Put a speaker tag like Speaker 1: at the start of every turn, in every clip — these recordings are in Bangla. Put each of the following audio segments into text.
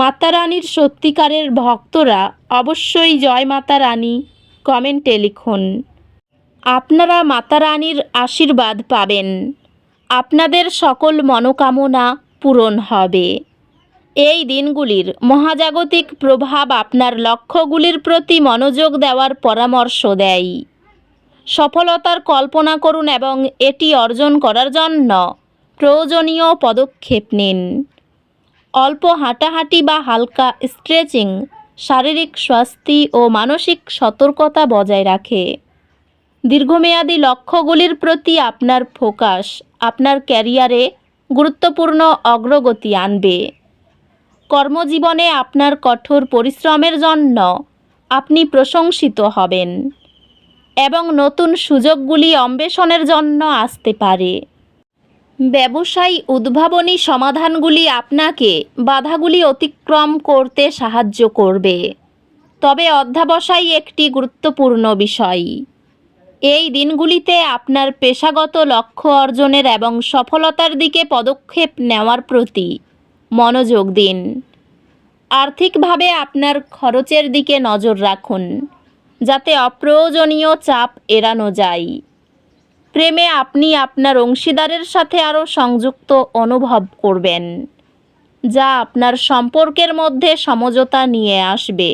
Speaker 1: মাতা রানীর সত্যিকারের ভক্তরা অবশ্যই জয় মাতা রানী কমেন্টে লিখুন। আপনারা মাতা রানীর আশীর্বাদ পাবেন। আপনাদের সকল মনোকামনা পূরণ হবে। এই দিনগুলির মহাজাগতিক প্রভাব আপনার লক্ষ্যগুলির প্রতি মনোযোগ দেওয়ার পরামর্শ দেয়। সফলতার কল্পনা করুন এবং এটি অর্জন করার জন্য প্রয়োজনীয় পদক্ষেপ নিন। অল্প হাঁটাহাঁটি বা হালকা স্ট্রেচিং শারীরিক স্বাস্থ্য ও মানসিক সতর্কতা বজায় রাখে। দীর্ঘমেয়াদী লক্ষ্যগুলির প্রতি আপনার ফোকাস আপনার ক্যারিয়ারে গুরুত্বপূর্ণ অগ্রগতি আনবে। কর্মজীবনে আপনার কঠোর পরিশ্রমের জন্য আপনি প্রশংসিত হবেন এবং নতুন সুযোগগুলি অন্বেষণের জন্য আসতে পারে। ব্যবসায়ী উদ্ভাবনী সমাধানগুলি আপনাকে বাধাগুলি অতিক্রম করতে সাহায্য করবে। তবে অধ্যাবসায় একটি গুরুত্বপূর্ণ বিষয়। এই দিনগুলিতে আপনার পেশাগত লক্ষ্য অর্জনের এবং সফলতার দিকে পদক্ষেপ নেওয়ার প্রতি মনোযোগ দিন। আর্থিকভাবে আপনার খরচের দিকে নজর রাখুন, যাতে অপ্রয়োজনীয় চাপ এড়ানো যায়। প্রেমে আপনি আপনার অংশীদারের সাথে আরও সংযুক্ত অনুভব করবেন, যা আপনার সম্পর্কের মধ্যে সমঝোতা নিয়ে আসবে।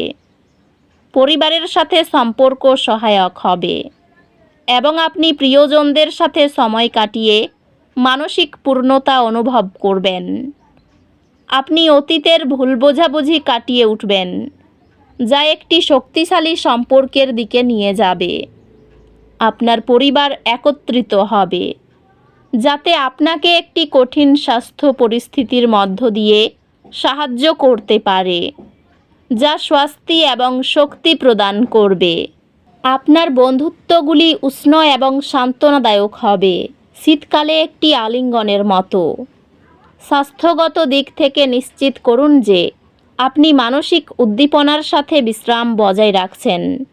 Speaker 1: পরিবারের সাথে সম্পর্ক সহায়ক হবে এবং আপনি প্রিয়জনদের সাথে সময় কাটিয়ে মানসিক পূর্ণতা অনুভব করবেন। আপনি অতীতের ভুল বোঝাবুঝি কাটিয়ে উঠবেন, যা একটি শক্তিশালী সম্পর্কের দিকে নিয়ে যাবে। আপনার পরিবার একত্রিত হবে। যাতে আপনাকে একটি কঠিন স্বাস্থ্য পরিস্থিতির মধ্য দিয়ে সাহায্য করতে পারে, যা স্বাস্থ্য এবং শক্তি প্রদান করবে। আপনার বন্ধুত্বগুলি উষ্ণ এবং সান্ত্বনাদায়ক হবে। শীতকালে একটি আলিঙ্গনের মতো। স্বাস্থ্যগত দিক থেকে নিশ্চিত করুন যে, আপনি মানসিক উদ্দীপনার সাথে বিশ্রাম বজায় রাখছেন।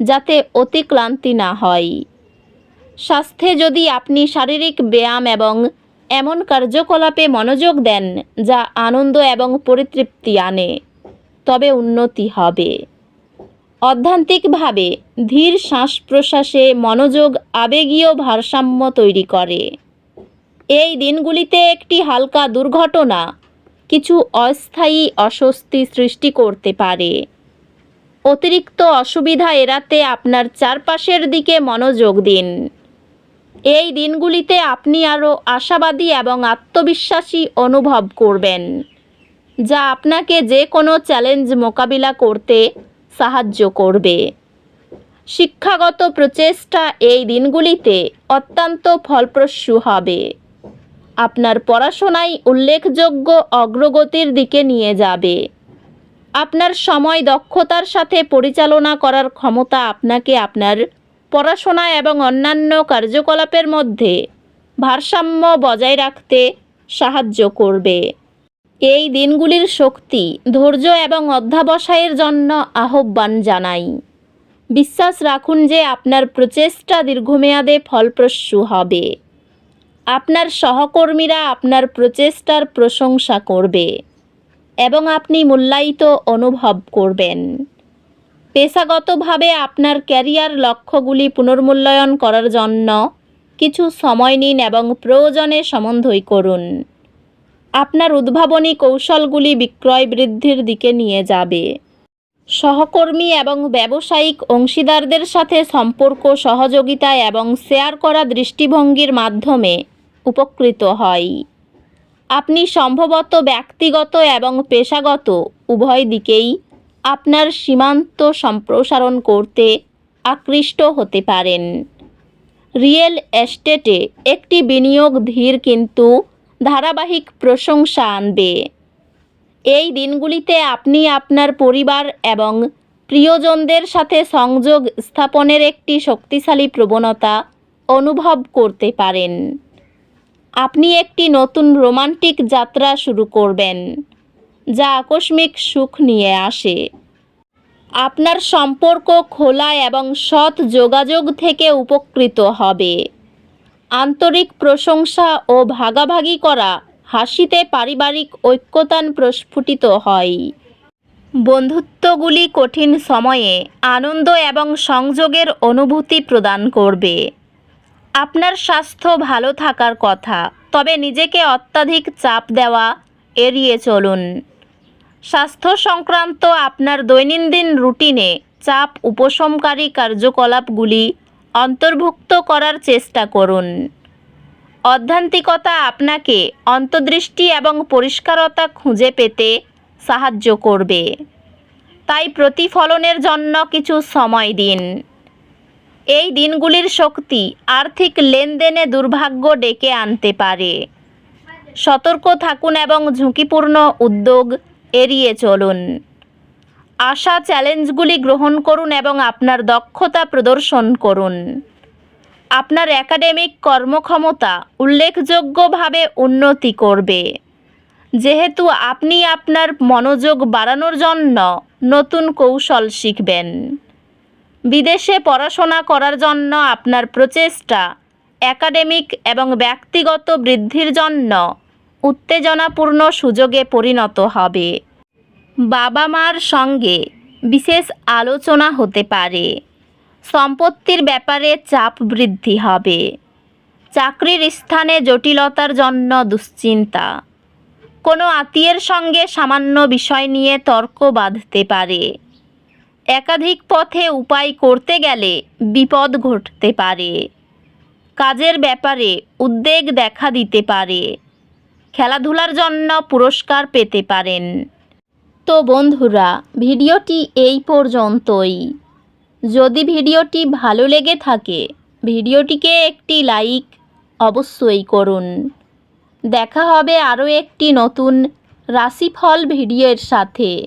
Speaker 1: যাতে অতি ক্লান্তি না হয়। স্বাস্থ্যে যদি আপনি শারীরিক ব্যায়াম এবং এমন কার্যকলাপে মনোযোগ দেন, যা আনন্দ এবং পরিতৃপ্তি আনে, তবে উন্নতি হবে। অধ্যান্তিকভাবে, ধীর শ্বাস প্রশ্বাসে মনোযোগ আবেগীয় ভারসাম্য তৈরি করে। এই দিনগুলিতে একটি হালকা দুর্ঘটনা কিছু অস্থায়ী অস্বস্তি সৃষ্টি করতে পারে। অতিরিক্ত অসুবিধা এড়াতে আপনার চারপাশের দিকে মনোযোগ দিন। এই দিনগুলিতে আপনি আরও আশাবাদী এবং আত্মবিশ্বাসী অনুভব করবেন, যা আপনাকে যে কোনো চ্যালেঞ্জ মোকাবিলা করতে সাহায্য করবে। শিক্ষাগত প্রচেষ্টা এই দিনগুলিতে অত্যন্ত ফলপ্রসূ হবে। আপনার পড়াশোনায় উল্লেখযোগ্য অগ্রগতির দিকে নিয়ে যাবে। আপনার সময়, দক্ষতার সাথে পরিচালনা করার ক্ষমতা আপনাকে আপনার পড়াশোনা এবং অন্যান্য কার্যকলাপের মধ্যে ভারসাম্য বজায় রাখতে সাহায্য করবে। এই দিনগুলির শক্তি, ধৈর্য এবং অধ্যাবসায়ের জন্য আহ্বান জানাই। বিশ্বাস রাখুন যে আপনার প্রচেষ্টা দীর্ঘমেয়াদে ফলপ্রসূ হবে। আপনার সহকর্মীরা আপনার প্রচেষ্টার প্রশংসা করবে। এবং আপনি মূল্যায়িত অনুভব করবেন। পেশাগতভাবে আপনার ক্যারিয়ার লক্ষ্যগুলি পুনর্মূল্যায়ন করার জন্য কিছু সময় নিন এবং প্রয়োজনে সমন্বয় করুন। আপনার উদ্ভাবনী কৌশলগুলি বিক্রয় বৃদ্ধির দিকে নিয়ে যাবে। সহকর্মী এবং ব্যবসায়িক অংশীদারদের সাথে সম্পর্ক, সহযোগিতা এবং শেয়ার করা দৃষ্টিভঙ্গির মাধ্যমে উপকৃত হয়। আপনি সম্ভবত ব্যক্তিগত এবং পেশাগত উভয় দিকেই আপনার সীমান্ত সম্প্রসারণ করতে আকৃষ্ট হতে পারেন। রিয়েল এস্টেটে একটি বিনিয়োগ ধীর কিন্তু ধারাবাহিক প্রশংসা আনবে। এই দিনগুলিতে আপনি আপনার পরিবার এবং প্রিয়জনদের সাথে সংযোগ স্থাপনের একটি শক্তিশালী প্রবণতা অনুভব করতে পারেন। আপনি একটি নতুন রোমান্টিক যাত্রা শুরু করবেন, যা আকস্মিক সুখ নিয়ে আসে। আপনার সম্পর্ক খোলা এবং সৎ যোগাযোগ থেকে উপকৃত হবে। আন্তরিক প্রশংসা ও ভাগাভাগি করা হাসিতে পারিবারিক ঐক্যতান প্রস্ফুটিত হয়। বন্ধুত্বগুলি কঠিন সময়ে আনন্দ এবং সংযোগের অনুভূতি প্রদান করবে। আপনার স্বাস্থ্য ভালো থাকার কথা, তবে নিজেকে অত্যাধিক চাপ দেওয়া, এড়িয়ে চলুন। স্বাস্থ্য সংক্রান্ত আপনার দৈনন্দিন রুটিনে চাপ উপশমকারী কার্যকলাপগুলি অন্তর্ভুক্ত করার চেষ্টা করুন। অধ্যান্তিকতা আপনাকে অন্তর্দৃষ্টি এবং পরিষ্কারতা খুঁজে পেতে সাহায্য করবে। তাই প্রতিফলনের জন্য কিছু সময় দিন। এই দিনগুলির শক্তি আর্থিক লেনদেনে দুর্ভাগ্য ডেকে আনতে পারে। সতর্ক থাকুন এবং ঝুঁকিপূর্ণ উদ্যোগ এড়িয়ে চলুন। আশা চ্যালেঞ্জগুলি গ্রহণ করুন এবং আপনার দক্ষতা প্রদর্শন করুন। আপনার একাডেমিক কর্মক্ষমতা উল্লেখযোগ্যভাবে উন্নতি করবে। যেহেতু আপনি আপনার মনোযোগ বাড়ানোর জন্য নতুন কৌশল শিখবেন। বিদেশে পড়াশোনা করার জন্য আপনার প্রচেষ্টা, একাডেমিক এবং ব্যক্তিগত বৃদ্ধির জন্য উত্তেজনাপূর্ণ সুযোগে পরিণত হবে। বাবা মার সঙ্গে বিশেষ আলোচনা হতে পারে। সম্পত্তির ব্যাপারে চাপ বৃদ্ধি হবে। চাকরির স্থানে জটিলতার জন্য দুশ্চিন্তা। কোনো আত্মীয়ের সঙ্গে সামান্য বিষয় নিয়ে তর্ক বাঁধতে পারে। একাধিক পথে উপায় করতে গেলে বিপদ ঘটতে পারে। কাজের ব্যাপারে উদ্বেগ দেখা দিতে পারে। খেলাধুলার জন্য পুরস্কার পেতে পারেন। তো বন্ধুরা, ভিডিওটি এই পর্যন্তই। যদি ভিডিওটি ভালো লেগে থাকে, ভিডিওটিকে একটি লাইক অবশ্যই করুন। দেখা হবে আরও একটি নতুন রাশিফল ভিডিওর সাথে।